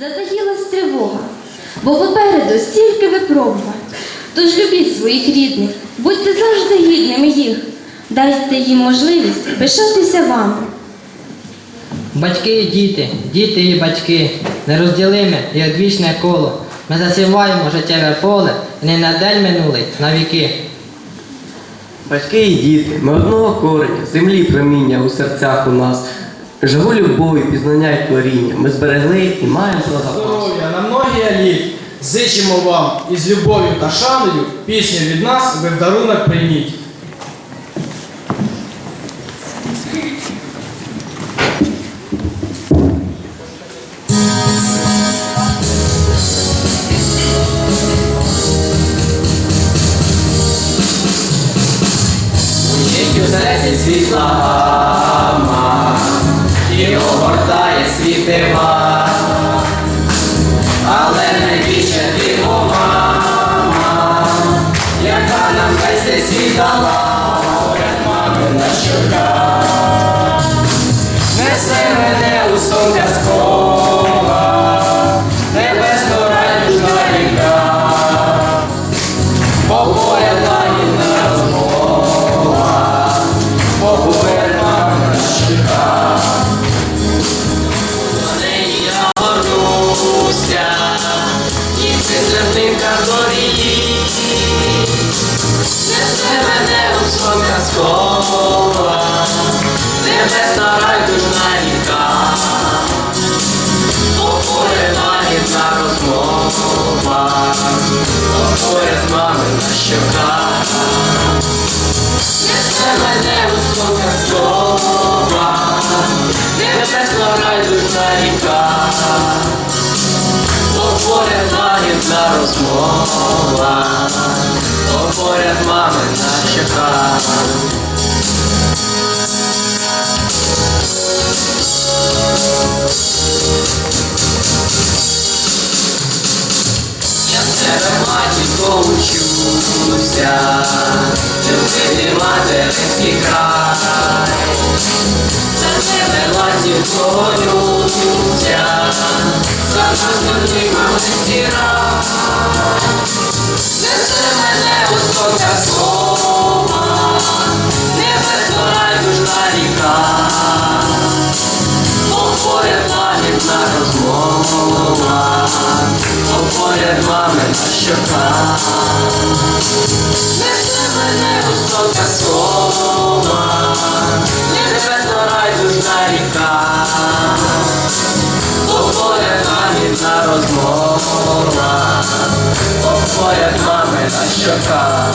затаїлась тривога, бо попереду стільки випробувань. Тож любіть своїх рідних, будьте завжди гідними їх, дайте їм можливість пишатися вами. Батьки і діти, діти і батьки, нерозділиме і одвічне коло. Ми засіваємо життєве поле, і не на день минулий, на віки. Батьки і діти, ми одного кореня, землі проміння у серцях у нас. Живу любові, пізнання й творіння. Ми зберегли і маємо запас. Здоров'я на многі літ. Зичимо вам із любов'ю та шаною пісню від нас ви в дарунок прийміть. Ніч у серці світла і огортає світива, але найбільше ти, о мама, яка нам весь світ дала, поряд мамина щока, несе мене у сон казкова, небесно райдужна ріка, бо поряд лагідна розмова, бо поряд мамина щока. Горі. Несе мене у сон казкова, небесна райдужна ріка. Поряд лагідна розмова, поряд мамина щока. Несе мене у сон казкова, небесно райдужна ріка. Поряд лагідна розмова, поряд мамина щока. Я в тебе матінко учуся, любити материнський край, за тебе латівко горюся, за нас землі to do поряд мамина щока.